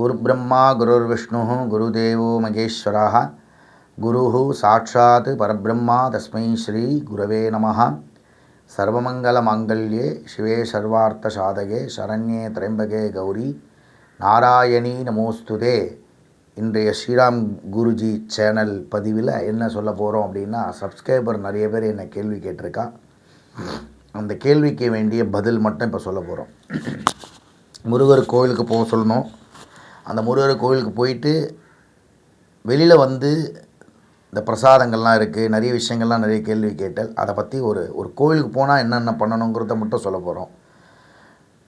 குரு பிரம்மா குருர் விஷ்ணு குருதேவோ மகேஸ்வரா குரு சாட்சாத் பரபிரம்மா தஸ்மை ஸ்ரீ குரவே நம சர்வமங்கலமாங்கல்யே சிவே சர்வார்த்த சாதகே சரண்யே திரைம்பகே கௌரி. நாராயணி நமோஸ்துதே. இன்றைய ஸ்ரீராம் குருஜி சேனல் பதிவில் என்ன சொல்ல போகிறோம் அப்படின்னா சப்ஸ்கிரைபர் நிறைய பேர் என்னை கேள்வி கேட்டிருக்கா. அந்த கேள்விக்கு வேண்டிய பதில் மட்டும் இப்போ சொல்ல போகிறோம். முருகர் கோவிலுக்கு போக சொல்லணும். அந்த முருகர் கோவிலுக்கு போயிட்டு வெளியில் வந்து இந்த பிரசாதங்கள்லாம் இருக்குது நிறைய விஷயங்கள்லாம் நிறைய கேள்வி கேட்டல். அதை பற்றி ஒரு ஒரு கோவிலுக்கு போனால் என்னென்ன பண்ணணுங்கிறத மட்டும் சொல்ல போகிறோம்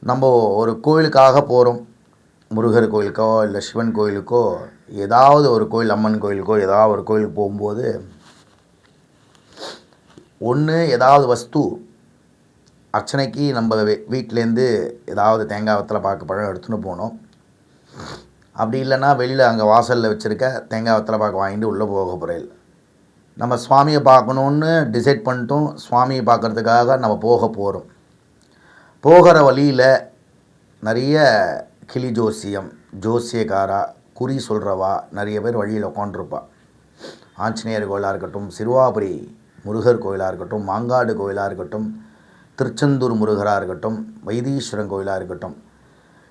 நம்ம ஒரு கோவிலுக்காக போகிறோம் முருகர் கோயிலுக்கோ இல்லை சிவன் கோயிலுக்கோ ஏதாவது ஒரு கோயில் அம்மன் கோயிலுக்கோ ஏதாவது ஒரு கோயிலுக்கு போகும்போது ஒன்று ஏதாவது வஸ்து அர்ச்சனைக்கு நம்ம வீட்டிலேருந்து ஏதாவது தேங்காய் வத்தலை பார்க்க பழம் எடுத்துன்னு போகணும் அப்படி இல்லைன்னா வெளியில் அங்கே வாசலில் வச்சுருக்க தேங்காய் வத்தலை பார்க்க வாங்கிட்டு உள்ளே போக போகிறேன் நம்ம சுவாமியை பார்க்கணுன்னு டிசைட் பண்ணிட்டோம். சுவாமியை பார்க்கறதுக்காக நம்ம போக போகிறோம் போகிற வழியில் நிறைய கிளி ஜோசியம் ஜோசியக்காரா குறி சொல்கிறவா நிறைய பேர் வழியில் உட்காந்துருப்பா ஆஞ்சநேயர் கோயிலாக இருக்கட்டும் சிறுவாபுரி முருகர் கோயிலாக இருக்கட்டும் மாங்காடு கோயிலாக இருக்கட்டும் திருச்செந்தூர் முருகராக இருக்கட்டும் வைத்தீஸ்வரன் கோயிலாக இருக்கட்டும்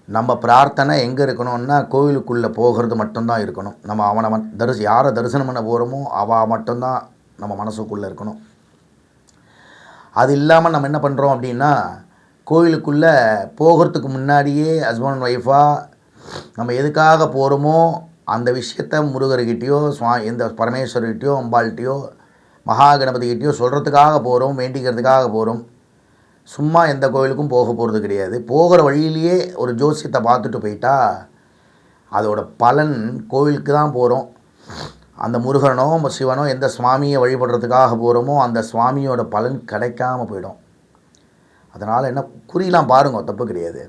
நம்ம பிரார்த்தனை எங்கே இருக்கணும்னா கோவிலுக்குள்ளே போகிறது மட்டும்தான் இருக்கணும். நம்ம அவனை மட்- தரிசி யாரை தரிசனம் பண்ண போகிறோமோ அவள் மட்டும்தான் நம்ம மனசுக்குள்ளே இருக்கணும். அது இல்லாமல் நம்ம என்ன பண்ணுறோம் அப்படின்னா கோவிலுக்குள்ளே போகிறதுக்கு முன்னாடியே ஹஸ்பண்ட் ஒய்ஃபாக நம்ம எதுக்காக போகிறோமோ அந்த விஷயத்த முருகர்கிட்டயோ சுவா எந்த பரமேஸ்வர்கிட்டையோ அம்பாள்கிட்டையோ மகா கணபதிகிட்டயோ சொல்கிறதுக்காக போகிறோம் வேண்டிக்கிறதுக்காக போகிறோம் சும்மா எந்த கோவிலுக்கும் போக போகிறது கிடையாது. போகிற வழியிலேயே ஒரு ஜோசியத்தை பார்த்துட்டு போயிட்டா அதோட பலன் கோவிலுக்கு தான் போகிறோம் அந்த முருகனோ சிவனோ எந்த சுவாமியை வழிபடுறதுக்காக போகிறோமோ அந்த சுவாமியோட பலன் கிடைக்காம போயிடும். அதனால் என்ன குறியெலாம் பாருங்க தப்பு கிடையாது.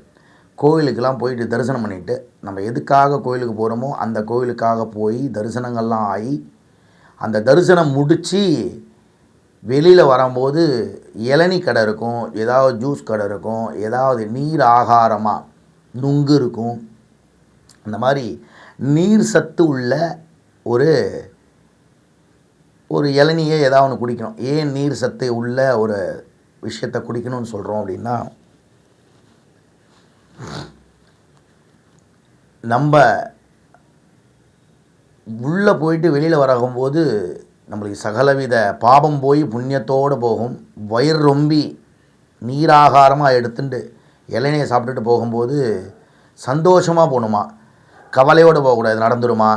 கோவிலுக்கெல்லாம் போயிட்டு தரிசனம் பண்ணிவிட்டு நம்ம எதுக்காக கோயிலுக்கு போகிறோமோ அந்த கோவிலுக்காக போய் தரிசனங்கள்லாம் ஆகி அந்த தரிசனம் முடித்து வெளியில் வரும்போது இளநி கடை இருக்கும் ஏதாவது ஜூஸ் கடை இருக்கும் ஏதாவது நீர் ஆகாரமாக நுங்கு இருக்கும். அந்த மாதிரி நீர் சத்து உள்ள ஒரு ஒரு இளநியை ஏதாவது ஒன்று குடிக்கணும். ஏன் நீர் சத்து உள்ள ஒரு விஷயத்தை குடிக்கணும்னு சொல்கிறோம் அப்படின்னா நம்ம உள்ளே போயிட்டு வெளியில் வரகும்போது நம்மளுக்கு சகலவித பாபம் போய் புண்ணியத்தோடு போகும். வயிறு ரொம்பி நீராகாரமாக எடுத்துட்டு இளநியை சாப்பிட்டுட்டு போகும்போது சந்தோஷமாக போகணுமா? கவலையோடு போகக்கூடாது. நடந்துருமா?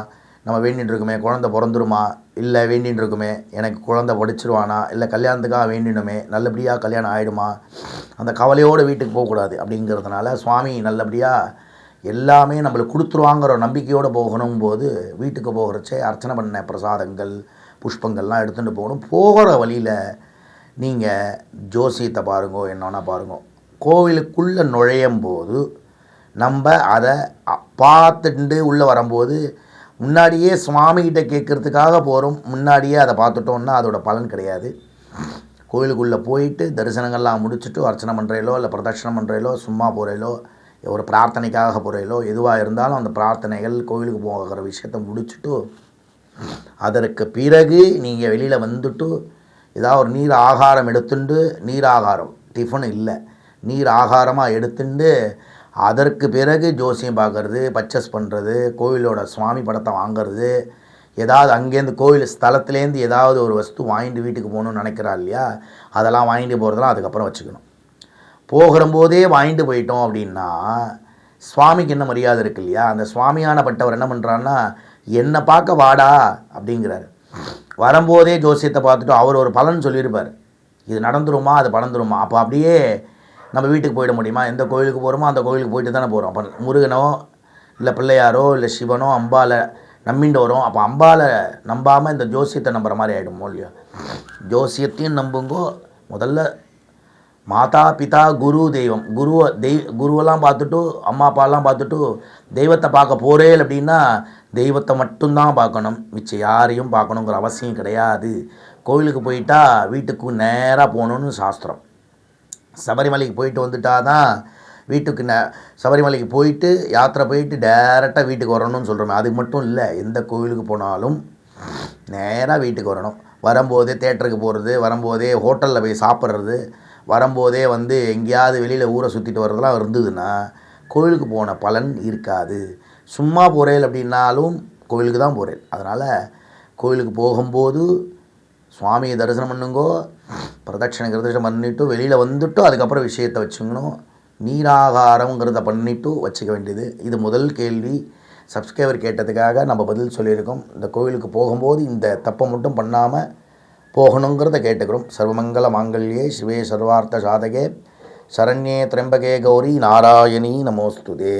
நம்ம வேண்டின்னு இருக்குமே குழந்த பிறந்துருமா? இல்லை வேண்டின்னு இருக்குமே எனக்கு குழந்த படிச்சிருவானா? இல்லை கல்யாணத்துக்காக வேண்டினுமே நல்லபடியாக கல்யாணம் ஆகிடுமா அந்த கவலையோடு வீட்டுக்கு போகக்கூடாது அப்படிங்கிறதுனால சுவாமி நல்லபடியாக எல்லாமே நம்மளுக்கு கொடுத்துருவாங்கிற நம்பிக்கையோடு போகணும் போது வீட்டுக்கு போகிறச்சே அர்ச்சனை பண்ண பிரசாதங்கள் புஷ்பங்கள்லாம் எடுத்துகிட்டு போகணும். போகிற வழியில் நீங்கள் ஜோசியத்தை பாருங்கோ என்னன்னா பாருங்கோ. கோவிலுக்குள்ளே நுழையும் போது நம்ம அதை பார்த்துட்டு உள்ளே வரும்போது முன்னாடியே சுவாமிகிட்ட கேட்குறதுக்காக போகிறோம் முன்னாடியே அதை பார்த்துட்டோம்னா அதோட பலன் கிடையாது. கோயிலுக்குள்ளே போயிட்டு தரிசனங்கள்லாம் முடிச்சுட்டு அர்ச்சனை பண்ணுறையிலோ இல்லை பிரதட்சணம் பண்ணுறையிலோ சும்மா போகிறீங்களோ ஒரு பிரார்த்தனைக்காக போகிறீங்களோ எதுவாக இருந்தாலும் அந்த பிரார்த்தனைகள் கோவிலுக்கு போகிற விஷயத்தை முடிச்சுட்டு அதற்கு பிறகு நீங்கள் வெளியில் வந்துட்டு ஏதாவது ஒரு நீர் ஆகாரம் எடுத்துண்டு நீர் ஆகாரம் டிஃபன் இல்லை. நீர் ஆகாரமாக எடுத்துண்டு அதற்கு பிறகு ஜோசியம் பார்க்குறது பர்ச்சேஸ் பண்ணுறது கோவிலோட சுவாமி படத்தை வாங்குறது ஏதாவது அங்கேருந்து கோவில் ஸ்தலத்துலேருந்து ஏதாவது ஒரு வஸ்து வாங்கிட்டு வீட்டுக்கு போகணும்னு நினைக்கிறா இல்லையா? அதெல்லாம் வாங்கிட்டு போகிறதெல்லாம் அதுக்கப்புறம் வச்சுக்கணும். போகிறம்போதே வாங்கிட்டு போயிட்டோம் அப்படின்னா சுவாமிக்கு என்ன மரியாதை இருக்கு இல்லையா? அந்த சுவாமியான பட்டவர் என்ன பண்ணுறாருன்னா என்னை பார்க்க வாடா அப்படிங்கிறாரு. வரும்போதே ஜோசியத்தை பார்த்துட்டு அவர் ஒரு பலன் சொல்லியிருப்பார். இது நடந்துருமா அது பலந்துருமா அப்போ அப்படியே நம்ம வீட்டுக்கு போயிட முடியுமா? எந்த கோயிலுக்கு போகிறோமோ அந்த கோயிலுக்கு போயிட்டு தானே போகிறோம் அப்போ முருகனோ இல்லை பிள்ளையாரோ இல்லை சிவனோ அம்பாலை நம்பிண்டு வரும். அப்போ அம்பாலை நம்பாமல் இந்த ஜோசியத்தை நம்புற மாதிரி ஆகிடுமோ இல்லையோ? ஜோசியத்தையும் நம்புங்கோ. முதல்ல மாதா பிதா குரு தெய்வம். குருவை தெய் குருவெல்லாம் பார்த்துட்டு அம்மா அப்பாலாம் பார்த்துட்டு தெய்வத்தை பார்க்க போகிறேன் அப்படின்னா தெய்வத்தை மட்டும்தான் பார்க்கணும். மிச்சம் யாரையும் பார்க்கணுங்கிற அவசியம் கிடையாது. கோவிலுக்கு போயிட்டா வீட்டுக்கு நேராக போகணுன்னு சாஸ்திரம். சபரிமலைக்கு போயிட்டு வந்துட்டா தான் வீட்டுக்கு ந சபரிமலைக்கு போயிட்டு யாத்திரை போயிட்டு டேரெக்டாக வீட்டுக்கு வரணும்னு சொல்கிறோமே அது மட்டும் இல்லை எந்த கோவிலுக்கு போனாலும் நேராக வீட்டுக்கு வரணும். வரும்போதே தேட்டருக்கு போகிறது வரும்போதே ஹோட்டலில் போய் சாப்பிட்றது வரும்போதே வந்து எங்கேயாவது வெளியில் ஊரை சுற்றிட்டு வர்றதெல்லாம் இருந்ததுன்னா கோவிலுக்கு போன பலன் இருக்காது. சும்மா போகிறேன் அப்படின்னாலும் கோவிலுக்கு தான் போகிறேன் அதனால் கோவிலுக்கு போகும்போது சுவாமியை தரிசனம் பண்ணுங்கோ பிரதட்சணை கிரதட்சணம் பண்ணிவிட்டு வெளியில் வந்துட்டு அதுக்கப்புறம் விஷயத்தை வச்சுக்கணும். நீராகாரங்கிறத பண்ணிவிட்டு வச்சுக்க வேண்டியது. இது முதல் கேள்வி. சப்ஸ்கிரைபர் கேட்டதுக்காக நம்ம பதில் சொல்லியிருக்கோம். இந்த கோவிலுக்கு போகும்போது இந்த தப்பை மட்டும் பண்ணாமல் போகணுங்கிறத கேட்டுக்கிறோம். சர்வமங்கல மாங்கல்யே சிவே சர்வார்த்த சாதகே. சரண்யே திரம்பகே கௌரி நாராயணி நமோஸ்துதே.